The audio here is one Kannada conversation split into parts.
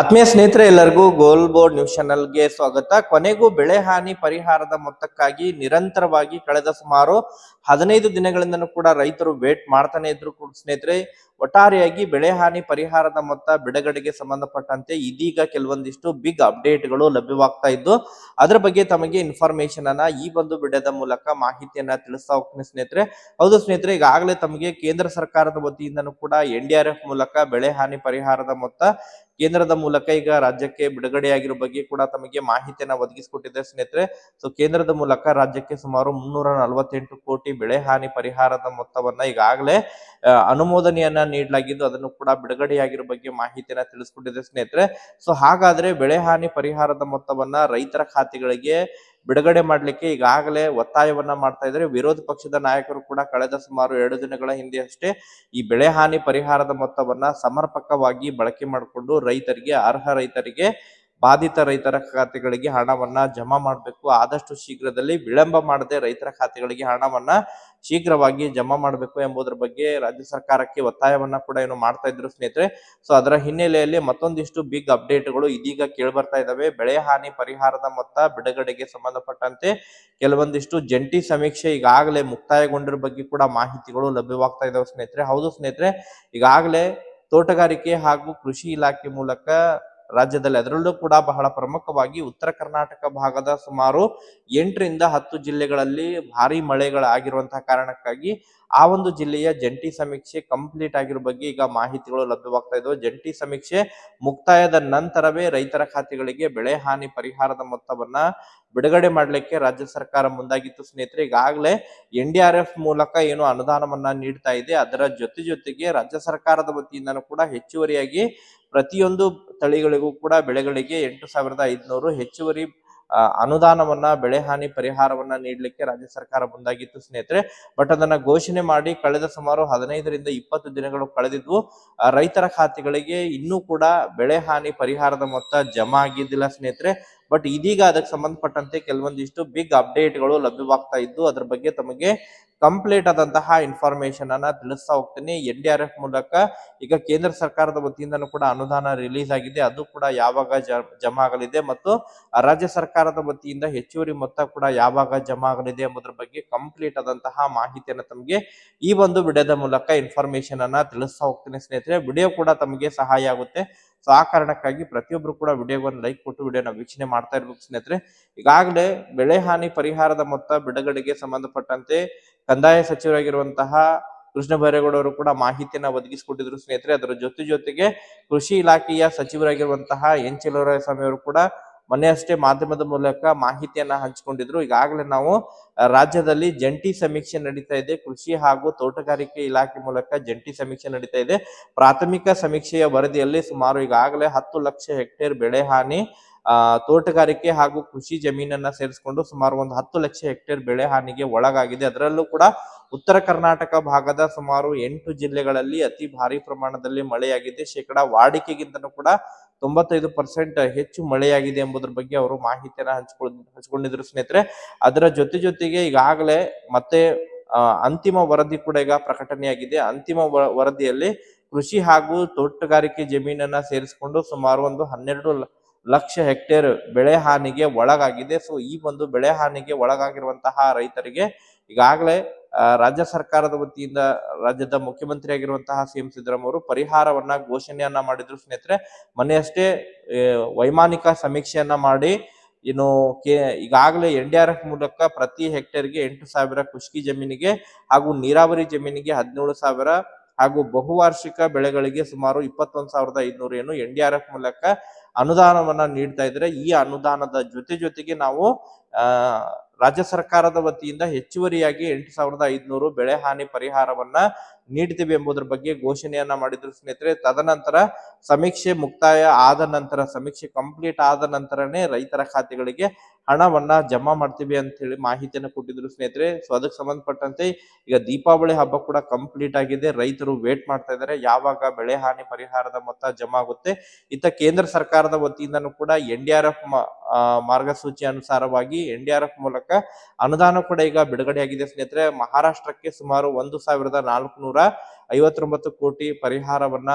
ಆತ್ಮೀಯ ಸ್ನೇಹಿತರೆ, ಎಲ್ಲರಿಗೂ ಗೋಲ್ ಬೋರ್ಡ್ ನ್ಯೂಸ್ ಚಾನಲ್ಗೆ ಸ್ವಾಗತ. ಕೊನೆಗೂ ಬೆಳೆ ಹಾನಿ ಪರಿಹಾರದ ಮೊತ್ತಕ್ಕಾಗಿ ನಿರಂತರವಾಗಿ ಕಳೆದ ಸುಮಾರು ಹದಿನೈದು ದಿನಗಳಿಂದನೂ ಕೂಡ ರೈತರು ವೇಟ್ ಮಾಡ್ತಾನೆ ಇದ್ರು ಕೂಡ ಸ್ನೇಹಿತರೆ. ಒಟ್ಟಾರೆಯಾಗಿ ಬೆಳೆ ಹಾನಿ ಪರಿಹಾರದ ಮೊತ್ತ ಬಿಡುಗಡೆಗೆ ಸಂಬಂಧಪಟ್ಟಂತೆ ಇದೀಗ ಕೆಲವೊಂದಿಷ್ಟು ಬಿಗ್ ಅಪ್ಡೇಟ್ಗಳು ಲಭ್ಯವಾಗ್ತಾ ಇದ್ದು, ಅದರ ಬಗ್ಗೆ ತಮಗೆ ಇನ್ಫಾರ್ಮೇಶನ್ ಅನ್ನ ಈ ಒಂದು ಬಿಡದ ಮೂಲಕ ಮಾಹಿತಿಯನ್ನ ತಿಳಿಸ್ತಾ ಹೋಗ್ತೀನಿ ಸ್ನೇಹಿತರೆ. ಹೌದು ಸ್ನೇಹಿತರೆ, ಈಗಾಗಲೇ ತಮಗೆ ಕೇಂದ್ರ ಸರ್ಕಾರದ ವತಿಯಿಂದನೂ ಕೂಡ ಎನ್ ಮೂಲಕ ಬೆಳೆ ಹಾನಿ ಪರಿಹಾರದ ಮೊತ್ತ ಕೇಂದ್ರದ ಮೂಲಕ ಈಗ ರಾಜ್ಯಕ್ಕೆ ಬಿಡುಗಡೆಯಾಗಿರೋ ಬಗ್ಗೆ ಕೂಡ ತಮಗೆ ಮಾಹಿತಿಯನ್ನ ಒದಗಿಸಿಕೊಟ್ಟಿದೆ ಸ್ನೇಹಿತರೆ. ಸೊ ಕೇಂದ್ರದ ಮೂಲಕ ರಾಜ್ಯಕ್ಕೆ ಸುಮಾರು ಮುನ್ನೂರ ನಲವತ್ತೆಂಟು ಕೋಟಿ ಬೆಳೆ ಹಾನಿ ಪರಿಹಾರದ ಮೊತ್ತವನ್ನ ಈಗಾಗಲೇ ಅನುಮೋದನೆಯನ್ನ ನೀಡಲಾಗಿದ್ದು ಅದನ್ನು ಕೂಡ ಬಿಡುಗಡೆಯಾಗಿರೋ ಬಗ್ಗೆ ಮಾಹಿತಿಯನ್ನ ತಿಳಿಸ್ಕೊಟ್ಟಿದೆ ಸ್ನೇಹಿತರೆ. ಸೊ ಹಾಗಾದ್ರೆ ಬೆಳೆ ಹಾನಿ ಪರಿಹಾರದ ಮೊತ್ತವನ್ನ ರೈತರ ಖಾತೆಗಳಿಗೆ ಬಿಡುಗಡೆ ಮಾಡಲಿಕ್ಕೆ ಈಗಾಗಲೇ ಒತ್ತಾಯವನ್ನ ಮಾಡ್ತಾ ಇದ್ದಾರೆ. ವಿರೋಧ ಪಕ್ಷದ ನಾಯಕರು ಕೂಡ ಕಳೆದ ಸುಮಾರು ಎರಡು ದಿನಗಳ ಹಿಂದೆ ಅಷ್ಟೇ ಈ ಬೆಳೆ ಹಾನಿ ಪರಿಹಾರದ ಮೊತ್ತವನ್ನ ಸಮರ್ಪಕವಾಗಿ ಬಳಕೆ ಮಾಡಿಕೊಂಡು ರೈತರಿಗೆ, ಅರ್ಹ ರೈತರಿಗೆ ಬಾಧಿತ ರೈತರ ಖಾತೆಗಳಿಗೆ ಹಣವನ್ನ ಜಮಾ ಮಾಡಬೇಕು. ಆದಷ್ಟು ಶೀಘ್ರದಲ್ಲಿ ವಿಳಂಬ ಮಾಡದೆ ರೈತರ ಖಾತೆಗಳಿಗೆ ಹಣವನ್ನ ಶೀಘ್ರವಾಗಿ ಜಮಾ ಮಾಡಬೇಕು ಎಂಬುದರ ಬಗ್ಗೆ ರಾಜ್ಯ ಸರ್ಕಾರಕ್ಕೆ ಒತ್ತಾಯವನ್ನ ಕೂಡ ಏನು ಮಾಡ್ತಾ ಇದ್ರು ಸ್ನೇಹಿತರೆ. ಸೊ ಅದರ ಹಿನ್ನೆಲೆಯಲ್ಲಿ ಮತ್ತೊಂದಿಷ್ಟು ಬಿಗ್ ಅಪ್ಡೇಟ್ಗಳು ಇದೀಗ ಕೇಳಿ ಬರ್ತಾ ಇದಾವೆ. ಬೆಳೆ ಹಾನಿ ಪರಿಹಾರದ ಮೊತ್ತ ಬಿಡುಗಡೆಗೆ ಸಂಬಂಧಪಟ್ಟಂತೆ ಕೆಲವೊಂದಿಷ್ಟು ಜಂಟಿ ಸಮೀಕ್ಷೆ ಈಗಾಗಲೇ ಮುಕ್ತಾಯಗೊಂಡಿರೋ ಬಗ್ಗೆ ಕೂಡ ಮಾಹಿತಿಗಳು ಲಭ್ಯವಾಗ್ತಾ ಇದಾವೆ ಸ್ನೇಹಿತರೆ. ಹೌದು ಸ್ನೇಹಿತರೆ, ಈಗಾಗಲೇ ತೋಟಗಾರಿಕೆ ಹಾಗೂ ಕೃಷಿ ಇಲಾಖೆ ಮೂಲಕ ರಾಜ್ಯದಲ್ಲಿ ಅದರಲ್ಲೂ ಕೂಡ ಬಹಳ ಪ್ರಮುಖವಾಗಿ ಉತ್ತರ ಕರ್ನಾಟಕ ಭಾಗದ ಸುಮಾರು ಎಂಟರಿಂದ ಹತ್ತು ಜಿಲ್ಲೆಗಳಲ್ಲಿ ಭಾರಿ ಮಳೆಗಳಾಗಿರುವಂತಹ ಕಾರಣಕ್ಕಾಗಿ ಆ ಒಂದು ಜಿಲ್ಲೆಯ ಜಂಟಿ ಸಮೀಕ್ಷೆ ಕಂಪ್ಲೀಟ್ ಆಗಿರೋ ಬಗ್ಗೆ ಈಗ ಮಾಹಿತಿಗಳು ಲಭ್ಯವಾಗ್ತಾ ಇದ್ದವು ಜಂಟಿ ಸಮೀಕ್ಷೆ ಮುಕ್ತಾಯದ ನಂತರವೇ ರೈತರ ಖಾತೆಗಳಿಗೆ ಬೆಳೆ ಹಾನಿ ಪರಿಹಾರದ ಮೊತ್ತವನ್ನ ಬಿಡುಗಡೆ ಮಾಡಲಿಕ್ಕೆ ರಾಜ್ಯ ಸರ್ಕಾರ ಮುಂದಾಗಿತ್ತು. ಸ್ನೇಹಿತರೆ, ಈಗಾಗಲೇ ಎನ್ ಡಿ ಆರ್ ಎಫ್ ಮೂಲಕ ಏನು ಅನುದಾನವನ್ನ ನೀಡ್ತಾ ಇದೆ. ಅದರ ಜೊತೆ ಜೊತೆಗೆ ರಾಜ್ಯ ಸರ್ಕಾರದ ವತಿಯಿಂದನೂ ಕೂಡ ಹೆಚ್ಚುವರಿಯಾಗಿ ಪ್ರತಿಯೊಂದು ತಳಿಗಳಿಗೂ ಕೂಡ ಬೆಳೆಗಳಿಗೆ ಎಂಟು ಸಾವಿರದ ಐದುನೂರು ಹೆಚ್ಚುವರಿ ಅನುದಾನವನ್ನ, ಬೆಳೆ ಹಾನಿ ಪರಿಹಾರವನ್ನ ನೀಡಲಿಕ್ಕೆ ರಾಜ್ಯ ಸರ್ಕಾರ ಮುಂದಾಗಿತ್ತು ಸ್ನೇಹಿತರೆ. ಬಟ್ ಅದನ್ನ ಘೋಷಣೆ ಮಾಡಿ ಕಳೆದ ಸುಮಾರು ಹದಿನೈದರಿಂದ ಇಪ್ಪತ್ತು ದಿನಗಳು ಕಳೆದಿದ್ವು. ರೈತರ ಖಾತೆಗಳಿಗೆ ಇನ್ನೂ ಕೂಡ ಬೆಳೆ ಹಾನಿ ಪರಿಹಾರದ ಮೊತ್ತ ಜಮಾ ಆಗಿದ್ದಿಲ್ಲ ಸ್ನೇಹಿತರೆ. ಬಟ್ ಇದೀಗ ಅದಕ್ಕೆ ಸಂಬಂಧಪಟ್ಟಂತೆ ಕೆಲವೊಂದಿಷ್ಟು ಬಿಗ್ ಅಪ್ಡೇಟ್ಗಳು ಲಭ್ಯವಾಗ್ತಾ ಇದ್ದು, ಅದ್ರ ಬಗ್ಗೆ ತಮಗೆ ಕಂಪ್ಲೀಟ್ ಆದಂತಹ ಇನ್ಫಾರ್ಮೇಶನ್ ಅನ್ನ ತಿಳಿಸ್ತಾ ಹೋಗ್ತೀನಿ. ಎನ್ ಡಿ ಆರ್ ಎಫ್ ಮೂಲಕ ಈಗ ಕೇಂದ್ರ ಸರ್ಕಾರದ ವತಿಯಿಂದನೂ ಕೂಡ ಅನುದಾನ ರಿಲೀಸ್ ಆಗಿದೆ. ಅದು ಕೂಡ ಯಾವಾಗ ಜಮಾ ಆಗಲಿದೆ ಮತ್ತು ರಾಜ್ಯ ಸರ್ಕಾರದ ವತಿಯಿಂದ ಹೆಚ್ಚುವರಿ ಮೊತ್ತ ಕೂಡ ಯಾವಾಗ ಜಮಾ ಆಗಲಿದೆ ಎಂಬುದರ ಬಗ್ಗೆ ಕಂಪ್ಲೀಟ್ ಆದಂತಹ ಮಾಹಿತಿಯನ್ನು ತಮಗೆ ಈ ಒಂದು ವಿಡಿಯೋದ ಮೂಲಕ ಇನ್ಫಾರ್ಮೇಶನ್ ಅನ್ನ ತಿಳಿಸ್ತಾ ಹೋಗ್ತೀನಿ ಸ್ನೇಹಿತರೆ. ವಿಡಿಯೋ ಕೂಡ ತಮಗೆ ಸಹಾಯ ಆಗುತ್ತೆ. ಸೊ ಆ ಕಾರಣಕ್ಕಾಗಿ ಪ್ರತಿಯೊಬ್ರು ಕೂಡ ವಿಡಿಯೋಗೊಂದು ಲೈಕ್ ಕೊಟ್ಟು ವಿಡಿಯೋನ ವೀಕ್ಷಣೆ ಮಾಡ್ತಾ ಇರ್ಬೇಕು ಸ್ನೇಹಿತರೆ. ಈಗಾಗಲೇ ಬೆಳೆ ಹಾನಿ ಪರಿಹಾರದ ಮೊತ್ತ ಬಿಡುಗಡೆಗೆ ಸಂಬಂಧಪಟ್ಟಂತೆ ಕಂದಾಯ ಸಚಿವರಾಗಿರುವಂತಹ ಕೃಷ್ಣ ಬೈರೇಗೌಡ ಕೂಡ ಮಾಹಿತಿಯನ್ನ ಒದಗಿಸಿಕೊಟ್ಟಿದ್ರು ಸ್ನೇಹಿತರೆ. ಅದರ ಜೊತೆ ಜೊತೆಗೆ ಕೃಷಿ ಇಲಾಖೆಯ ಸಚಿವರಾಗಿರುವಂತಹ ಎನ್ ಸ್ವಾಮಿ ಅವರು ಕೂಡ ಮೊನ್ನೆ ಅಷ್ಟೇ ಮಾಧ್ಯಮದ ಮೂಲಕ ಮಾಹಿತಿಯನ್ನ ಹಂಚಿಕೊಂಡಿದ್ರು. ಈಗಾಗಲೇ ನಾವು ರಾಜ್ಯದಲ್ಲಿ ಜಂಟಿ ಸಮೀಕ್ಷೆ ನಡೀತಾ ಇದೆ. ಕೃಷಿ ಹಾಗೂ ತೋಟಗಾರಿಕೆ ಇಲಾಖೆ ಮೂಲಕ ಜಂಟಿ ಸಮೀಕ್ಷೆ ನಡೀತಾ ಇದೆ. ಪ್ರಾಥಮಿಕ ಸಮೀಕ್ಷೆಯ ವರದಿಯಲ್ಲಿ ಸುಮಾರು ಈಗಾಗಲೇ ಹತ್ತು ಲಕ್ಷ ಹೆಕ್ಟೇರ್ ಬೆಳೆ ಹಾನಿ ತೋಟಗಾರಿಕೆ ಹಾಗೂ ಕೃಷಿ ಜಮೀನನ್ನ ಸೇರಿಸಿಕೊಂಡು ಸುಮಾರು ಒಂದು ಹತ್ತು ಲಕ್ಷ ಹೆಕ್ಟೇರ್ ಬೆಳೆ ಹಾನಿಗೆ ಒಳಗಾಗಿದೆ. ಅದರಲ್ಲೂ ಕೂಡ ಉತ್ತರ ಕರ್ನಾಟಕ ಭಾಗದ ಸುಮಾರು ಎಂಟು ಜಿಲ್ಲೆಗಳಲ್ಲಿ ಅತಿ ಭಾರಿ ಪ್ರಮಾಣದಲ್ಲಿ ಮಳೆಯಾಗಿದೆ. ಶೇಕಡಾ ವಾಡಿಕೆಗಿಂತನೂ ಕೂಡ ತೊಂಬತ್ತೈದು ಪರ್ಸೆಂಟ್ ಹೆಚ್ಚು ಮಳೆಯಾಗಿದೆ ಎಂಬುದರ ಬಗ್ಗೆ ಅವರು ಮಾಹಿತಿಯನ್ನು ಹಂಚ್ಕೊಂಡ್ ಹಂಚ್ಕೊಂಡಿದ್ರು ಸ್ನೇಹಿತರೆ. ಅದರ ಜೊತೆ ಜೊತೆಗೆ ಈಗಾಗಲೇ ಮತ್ತೆ ಅಂತಿಮ ವರದಿ ಕೂಡ ಈಗ ಪ್ರಕಟಣೆಯಾಗಿದೆ. ಅಂತಿಮ ವರದಿಯಲ್ಲಿ ಕೃಷಿ ಹಾಗೂ ತೋಟಗಾರಿಕೆ ಜಮೀನನ್ನ ಸೇರಿಸಿಕೊಂಡು ಸುಮಾರು ಒಂದು ಹನ್ನೆರಡು ಲಕ್ಷ ಹೆಕ್ಟೇರ್ ಬೆಳೆ ಹಾನಿಗೆ ಒಳಗಾಗಿದೆ. ಸೊ, ಈ ಒಂದು ಬೆಳೆ ಹಾನಿಗೆ ಒಳಗಾಗಿರುವಂತಹ ರೈತರಿಗೆ ಈಗಾಗಲೇ ರಾಜ್ಯ ಸರ್ಕಾರದ ವತಿಯಿಂದ ರಾಜ್ಯದ ಮುಖ್ಯಮಂತ್ರಿ ಆಗಿರುವಂತಹ ಸಿ ಎಂ ಸಿದ್ದರಾಮಯ್ಯ ಪರಿಹಾರವನ್ನ ಘೋಷಣೆಯನ್ನ ಮಾಡಿದ್ರು. ಸ್ನೇಹಿತರೆ, ಮೊನ್ನೆಯಷ್ಟೇ ವೈಮಾನಿಕ ಸಮೀಕ್ಷೆಯನ್ನ ಮಾಡಿ, ಇನ್ನು ಕೆ, ಈಗಾಗಲೇ ಎನ್ ಡಿ ಆರ್ ಎಫ್ ಮೂಲಕ ಪ್ರತಿ ಹೆಕ್ಟೇರ್ಗೆ ಎಂಟು ಸಾವಿರ ಖುಷ್ಕಿ ಜಮೀನಿಗೆ ಹಾಗೂ ನೀರಾವರಿ ಜಮೀನಿಗೆ ಹದಿನೇಳು ಸಾವಿರ ಹಾಗೂ ಬಹುವಾರ್ಷಿಕ ಬೆಳೆಗಳಿಗೆ ಸುಮಾರು ಇಪ್ಪತ್ತೊಂದು ಸಾವಿರದ ಐದುನೂರು ಏನು ಎನ್ ಡಿ ಆರ್ ಎಫ್ ಮೂಲಕ ಅನುದಾನವನ್ನ ನೀಡ್ತಾ ಇದ್ರೆ ಈ ಅನುದಾನದ ಜೊತೆ ಜೊತೆಗೆ ನಾವು ರಾಜ್ಯ ಸರ್ಕಾರದ ವತಿಯಿಂದ ಹೆಚ್ಚುವರಿಯಾಗಿ ಎಂಟು ಸಾವಿರದ ಐದುನೂರು ಬೆಳೆ ಹಾನಿ ಪರಿಹಾರವನ್ನ ನೀಡ್ತೀವಿ ಎಂಬುದರ ಬಗ್ಗೆ ಘೋಷಣೆಯನ್ನ ಮಾಡಿದ್ರು ಸ್ನೇಹಿತರೆ. ತದನಂತರ ಸಮೀಕ್ಷೆ ಮುಕ್ತಾಯ ಆದ ನಂತರ, ಸಮೀಕ್ಷೆ ಕಂಪ್ಲೀಟ್ ಆದ ನಂತರನೇ ರೈತರ ಖಾತೆಗಳಿಗೆ ಹಣವನ್ನ ಜಮಾ ಮಾಡ್ತೀವಿ ಅಂತ ಹೇಳಿ ಮಾಹಿತಿಯನ್ನು ಕೊಟ್ಟಿದ್ರು ಸ್ನೇಹಿತರೆ. ಸೊ ಅದಕ್ಕೆ ಸಂಬಂಧಪಟ್ಟಂತೆ ಈಗ ದೀಪಾವಳಿ ಹಬ್ಬ ಕೂಡ ಕಂಪ್ಲೀಟ್ ಆಗಿದೆ. ರೈತರು ವೇಟ್ ಮಾಡ್ತಾ ಇದ್ದಾರೆ. ಯಾವಾಗ ಬೆಳೆ ಹಾನಿ ಪರಿಹಾರದ ಮೊತ್ತ ಜಮಾ ಆಗುತ್ತೆ. ಇತ್ತ ಕೇಂದ್ರ ಸರ್ಕಾರದ ವತಿಯಿಂದನೂ ಕೂಡ ಎನ್ ಡಿ ಆರ್ ಎಫ್ ಮಾರ್ಗಸೂಚಿ ಅನುಸಾರವಾಗಿ ಎನ್ ಡಿ ಆರ್ ಎಫ್ ಮೂಲಕ ಅನುದಾನ ಕೂಡ ಈಗ ಬಿಡುಗಡೆಯಾಗಿದೆ ಸ್ನೇಹಿತರೆ. ಮಹಾರಾಷ್ಟ್ರಕ್ಕೆ ಸುಮಾರು ಒಂದು ಸಾವಿರದ ನಾಲ್ಕುನೂರ ಐವತ್ತೊಂಬತ್ತು ಕೋಟಿ ಪರಿಹಾರವನ್ನ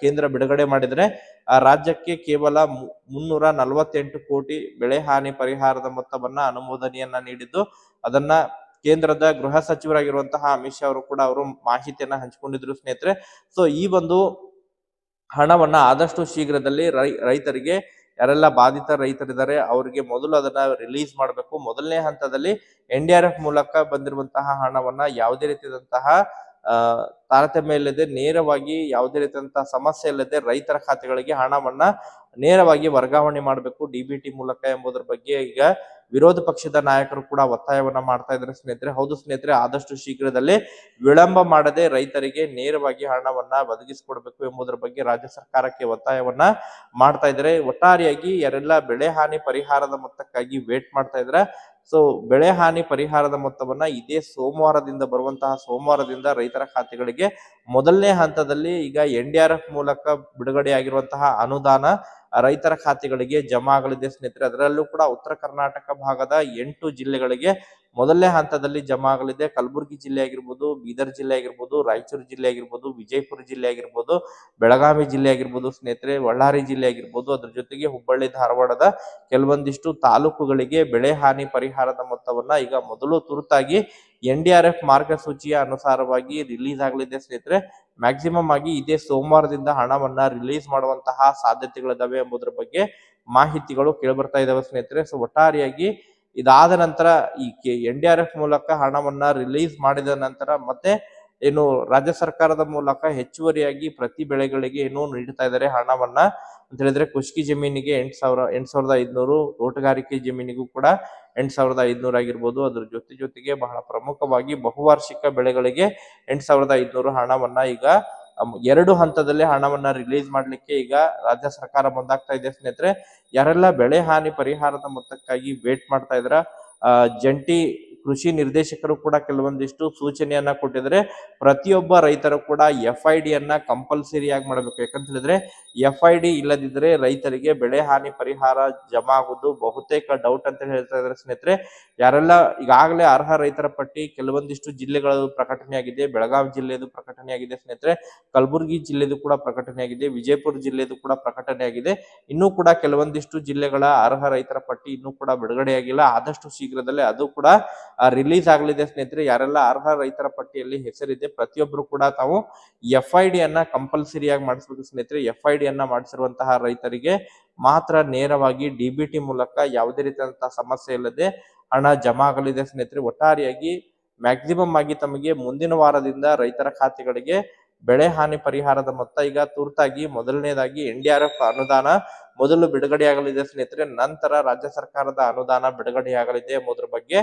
ಕೇಂದ್ರ ಬಿಡುಗಡೆ ಮಾಡಿದ್ರೆ, ಆ ರಾಜ್ಯಕ್ಕೆ ಕೇವಲ ಮುನ್ನೂರ ನಲವತ್ತೆಂಟು ಕೋಟಿ ಬೆಳೆ ಹಾನಿ ಪರಿಹಾರದ ಮೊತ್ತವನ್ನ ಅನುಮೋದನೆಯನ್ನ ನೀಡಿದ್ದು, ಅದನ್ನ ಕೇಂದ್ರದ ಗೃಹ ಸಚಿವರಾಗಿರುವಂತಹ ಅಮಿತ್ ಶಾ ಅವರು ಕೂಡ ಅವರು ಮಾಹಿತಿಯನ್ನ ಹಂಚಿಕೊಂಡಿದ್ರು ಸ್ನೇಹಿತರೆ. ಸೊ ಈ ಒಂದು ಹಣವನ್ನ ಆದಷ್ಟು ಶೀಘ್ರದಲ್ಲಿ ರೈತರಿಗೆ, ಯಾರೆಲ್ಲ ಬಾಧಿತ ರೈತರಿದ್ದಾರೆ, ಅವರಿಗೆ ಮೊದಲು ಅದನ್ನ ರಿಲೀಸ್ ಮಾಡಬೇಕು. ಮೊದಲನೇ ಹಂತದಲ್ಲಿ ಎನ್ ಡಿ ಆರ್ ಎಫ್ ಮೂಲಕ ಬಂದಿರುವಂತಹ ಹಣವನ್ನ ಯಾವುದೇ ರೀತಿಯಾದಂತಹ ತಾರತಮ್ಯ ಇಲ್ಲದೆ ನೇರವಾಗಿ ಯಾವುದೇ ರೀತಿಯಂತಹ ಸಮಸ್ಯೆ ಇಲ್ಲದೆ ರೈತರ ಖಾತೆಗಳಿಗೆ ಹಣವನ್ನ ನೇರವಾಗಿ ವರ್ಗಾವಣೆ ಮಾಡಬೇಕು ಡಿಬಿಟಿ ಮೂಲಕ ಎಂಬುದರ ಬಗ್ಗೆ ಈಗ ವಿರೋಧ ಪಕ್ಷದ ನಾಯಕರು ಕೂಡ ಒತ್ತಾಯವನ್ನ ಮಾಡ್ತಾ ಇದ್ದಾರೆ ಸ್ನೇಹಿತರೆ. ಹೌದು ಸ್ನೇಹಿತರೆ, ಆದಷ್ಟು ಶೀಘ್ರದಲ್ಲೇ ವಿಳಂಬ ಮಾಡದೆ ರೈತರಿಗೆ ನೇರವಾಗಿ ಹಣವನ್ನ ಒದಗಿಸಿಕೊಡ್ಬೇಕು ಎಂಬುದರ ಬಗ್ಗೆ ರಾಜ್ಯ ಸರ್ಕಾರಕ್ಕೆ ಒತ್ತಾಯವನ್ನ ಮಾಡ್ತಾ ಇದ್ದಾರೆ. ಒಟ್ಟಾರೆಯಾಗಿ ಯಾರೆಲ್ಲ ಬೆಳೆ ಹಾನಿ ಪರಿಹಾರದ ಮೊತ್ತಕ್ಕಾಗಿ ವೇಟ್ ಮಾಡ್ತಾ ಇದ್ರೆ ಸೊ ಬೆಳೆ ಹಾನಿ ಪರಿಹಾರದ ಮೊತ್ತವನ್ನ ಇದೇ ಸೋಮವಾರದಿಂದ ಬರುವಂತಹ ಸೋಮವಾರದಿಂದ ರೈತರ ಖಾತೆಗಳಿಗೆ ಮೊದಲನೇ ಹಂತದಲ್ಲಿ ಈಗ ಎನ್ ಡಿ ಆರ್ ಎಫ್ ಮೂಲಕ ಬಿಡುಗಡೆಯಾಗಿರುವಂತಹ ಅನುದಾನ ರೈತರ ಖಾತೆಗಳಿಗೆ ಜಮಾ ಆಗಲಿದೆ ಸ್ನೇಹಿತರೆ. ಅದರಲ್ಲೂ ಕೂಡ ಉತ್ತರ ಕರ್ನಾಟಕ ಭಾಗದ ಎಂಟು ಜಿಲ್ಲೆಗಳಿಗೆ ಮೊದಲನೇ ಹಂತದಲ್ಲಿ ಜಮಾ ಆಗಲಿದೆ. ಕಲಬುರಗಿ ಜಿಲ್ಲೆ ಆಗಿರ್ಬೋದು, ಬೀದರ್ ಜಿಲ್ಲೆ ಆಗಿರ್ಬೋದು, ರಾಯಚೂರು ಜಿಲ್ಲೆ ಆಗಿರ್ಬೋದು, ವಿಜಯಪುರ ಜಿಲ್ಲೆ ಆಗಿರ್ಬೋದು, ಬೆಳಗಾವಿ ಜಿಲ್ಲೆ ಆಗಿರ್ಬೋದು ಸ್ನೇಹಿತರೆ, ಬಳ್ಳಾರಿ ಜಿಲ್ಲೆ ಆಗಿರ್ಬೋದು, ಅದ್ರ ಜೊತೆಗೆ ಹುಬ್ಬಳ್ಳಿ, ಧಾರವಾಡದ ಕೆಲವೊಂದಿಷ್ಟು ತಾಲೂಕುಗಳಿಗೆ ಬೆಳೆ ಹಾನಿ ಪರಿಹಾರದ ಮೊತ್ತವನ್ನ ಈಗ ಮೊದಲು ತುರ್ತಾಗಿ ಎನ್ ಡಿ ಆರ್ ಎಫ್ ಮಾರ್ಗಸೂಚಿಯ ಅನುಸಾರವಾಗಿ ರಿಲೀಸ್ ಆಗಲಿದೆ ಸ್ನೇಹಿತರೆ. ಮ್ಯಾಕ್ಸಿಮಮ್ ಆಗಿ ಇದೇ ಸೋಮವಾರದಿಂದ ಹಣವನ್ನ ರಿಲೀಸ್ ಮಾಡುವಂತಹ ಸಾಧ್ಯತೆಗಳಿದಾವೆ ಎಂಬುದರ ಬಗ್ಗೆ ಮಾಹಿತಿಗಳು ಕೇಳಿ ಬರ್ತಾ ಇದಾವೆ ಸ್ನೇಹಿತರೆ. ಸೊ ಒಟ್ಟಾರೆಯಾಗಿ ಇದಾದ ನಂತರ ಈ ಎನ್ ಡಿ ಆರ್ ಎಫ್ ಮೂಲಕ ಹಣವನ್ನ ರಿಲೀಸ್ ಮಾಡಿದ ನಂತರ ಮತ್ತೆ ಏನು ರಾಜ್ಯ ಸರ್ಕಾರದ ಮೂಲಕ ಹೆಚ್ಚುವರಿಯಾಗಿ ಪ್ರತಿ ಬೆಳೆಗಳಿಗೆ ಏನು ನೀಡ್ತಾ ಇದ್ದಾರೆ ಹಣವನ್ನ. ಅಂತ ಹೇಳಿದ್ರೆ ಕುಷ್ಕಿ ಜಮೀನಿಗೆ ಎಂಟ್ ಸಾವಿರ, ಎಂಟ್ ಸಾವಿರದ ಐದ್ನೂರು, ತೋಟಗಾರಿಕೆ ಜಮೀನಿಗೂ ಕೂಡ ಎಂಟ್ ಸಾವಿರದ ಐದ್ನೂರು ಆಗಿರ್ಬೋದು. ಅದ್ರ ಜೊತೆ ಜೊತೆಗೆ ಬಹಳ ಪ್ರಮುಖವಾಗಿ ಬಹುವಾರ್ಷಿಕ ಬೆಳೆಗಳಿಗೆ ಎಂಟ್ ಸಾವಿರದ ಐದ್ನೂರು ಹಣವನ್ನ ಈಗ ಎರಡು ಹಂತದಲ್ಲಿ ಹಣವನ್ನ ರಿಲೀಸ್ ಮಾಡ್ಲಿಕ್ಕೆ ಈಗ ರಾಜ್ಯ ಸರ್ಕಾರ ಮುಂದಾಗ್ತಾ ಇದೆ ಸ್ನೇಹಿತರೆ. ಯಾರೆಲ್ಲ ಬೆಳೆ ಹಾನಿ ಪರಿಹಾರದ ಮೊತ್ತಕ್ಕಾಗಿ ವೇಟ್ ಮಾಡ್ತಾ ಇದ್ರ ಜಂಟಿ ಕೃಷಿ ನಿರ್ದೇಶಕರು ಕೂಡ ಕೆಲವೊಂದಿಷ್ಟು ಸೂಚನೆಯನ್ನ ಕೊಟ್ಟಿದ್ರೆ ಪ್ರತಿಯೊಬ್ಬ ರೈತರು ಕೂಡ ಎಫ್ ಐ ಡಿ ಅನ್ನ ಕಂಪಲ್ಸರಿ ಆಗಿ ಮಾಡಬೇಕು. ಯಾಕಂತ ಹೇಳಿದ್ರೆ ಎಫ್ ಐ ಡಿ ಇಲ್ಲದಿದ್ರೆ ರೈತರಿಗೆ ಬೆಳೆ ಹಾನಿ ಪರಿಹಾರ ಜಮಾ ಆಗುವುದು ಬಹುತೇಕ ಡೌಟ್ ಅಂತ ಹೇಳ್ತಾ ಇದ್ದಾರೆ ಸ್ನೇಹಿತರೆ. ಯಾರೆಲ್ಲ ಈಗಾಗಲೇ ಅರ್ಹ ರೈತರ ಪಟ್ಟಿ ಕೆಲವೊಂದಿಷ್ಟು ಜಿಲ್ಲೆಗಳು ಪ್ರಕಟಣೆಯಾಗಿದೆ. ಬೆಳಗಾವಿ ಜಿಲ್ಲೆದು ಪ್ರಕಟಣೆಯಾಗಿದೆ ಸ್ನೇಹಿತರೆ. ಕಲಬುರಗಿ ಜಿಲ್ಲೆದು ಕೂಡ ಪ್ರಕಟಣೆಯಾಗಿದೆ. ವಿಜಯಪುರ ಜಿಲ್ಲೆದು ಕೂಡ ಪ್ರಕಟಣೆಯಾಗಿದೆ. ಇನ್ನೂ ಕೂಡ ಕೆಲವೊಂದಿಷ್ಟು ಜಿಲ್ಲೆಗಳ ಅರ್ಹ ರೈತರ ಪಟ್ಟಿ ಇನ್ನೂ ಕೂಡ ಬಿಡುಗಡೆಯಾಗಿಲ್ಲ. ಆದಷ್ಟು ಶೀಘ್ರದಲ್ಲೇ ಅದು ಕೂಡ ರಿಲೀಸ್ ಆಗಲಿದೆ ಸ್ನೇಹಿತರೆ. ಯಾರೆಲ್ಲ ಅರ್ಹ ರೈತರ ಪಟ್ಟಿಯಲ್ಲಿ ಹೆಸರಿದೆ ಪ್ರತಿಯೊಬ್ಬರು ಕೂಡ ತಾವು ಎಫ್ ಐ ಡಿ ಅನ್ನ ಕಂಪಲ್ಸರಿಯಾಗಿ ಮಾಡಿಸ್ಬೇಕು ಸ್ನೇಹಿತರೆ. ಎಫ್ ಐ ಡಿ ಅನ್ನ ಮಾಡಿಸಿರುವಂತಹ ರೈತರಿಗೆ ಮಾತ್ರ ನೇರವಾಗಿ ಡಿ ಬಿ ಟಿ ಮೂಲಕ ಯಾವುದೇ ರೀತಿಯಾದಂತಹ ಸಮಸ್ಯೆ ಇಲ್ಲದೆ ಹಣ ಜಮಾ ಆಗಲಿದೆ ಸ್ನೇಹಿತರೆ. ಒಟ್ಟಾರೆಯಾಗಿ ಮ್ಯಾಕ್ಸಿಮಮ್ ಆಗಿ ತಮಗೆ ಮುಂದಿನ ವಾರದಿಂದ ರೈತರ ಖಾತೆಗಳಿಗೆ ಬೆಳೆ ಹಾನಿ ಪರಿಹಾರದ ಮೊತ್ತ ಈಗ ತುರ್ತಾಗಿ, ಮೊದಲನೇದಾಗಿ ಎನ್ ಡಿ ಆರ್ ಎಫ್ ಅನುದಾನ ಮೊದಲು ಬಿಡುಗಡೆಯಾಗಲಿದೆ ಸ್ನೇಹಿತರೆ, ನಂತರ ರಾಜ್ಯ ಸರ್ಕಾರದ ಅನುದಾನ ಬಿಡುಗಡೆಯಾಗಲಿದೆ ಎಂಬುದರ ಬಗ್ಗೆ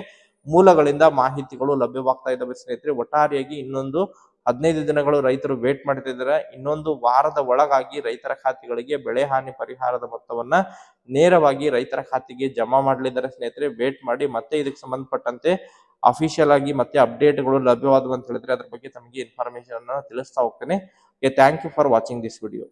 ಮೂಲಗಳಿಂದ ಮಾಹಿತಿಗಳು ಲಭ್ಯವಾಗ್ತಾ ಇದ್ದಾವೆ ಸ್ನೇಹಿತರೆ. ಒಟ್ಟಾರೆಯಾಗಿ ಇನ್ನೊಂದು ಹದಿನೈದು ದಿನಗಳು ರೈತರು ವೇಟ್ ಮಾಡ್ತಿದ್ದಾರೆ. ಇನ್ನೊಂದು ವಾರದ ಒಳಗಾಗಿ ರೈತರ ಖಾತೆಗಳಿಗೆ ಬೆಳೆ ಹಾನಿ ಪರಿಹಾರದ ಮೊತ್ತವನ್ನ ನೇರವಾಗಿ ರೈತರ ಖಾತೆಗೆ ಜಮಾ ಮಾಡಲಿದ್ದಾರೆ ಸ್ನೇಹಿತರೆ. ವೇಟ್ ಮಾಡಿ ಮತ್ತೆ ಇದಕ್ಕೆ ಸಂಬಂಧಪಟ್ಟಂತೆ ಅಫಿಷಿಯಲ್ ಆಗಿ ಮತ್ತೆ ಅಪ್ಡೇಟ್ಗಳು ಲಭ್ಯವಾದವು ಅಂತ ಹೇಳಿದ್ರೆ ಅದ್ರ ಬಗ್ಗೆ ತಮಗೆ ಇನ್ಫಾರ್ಮೇಶನ್ ಅನ್ನು ತಿಳಿಸ್ತಾ ಹೋಗ್ತೇನೆ. Thank you for watching this video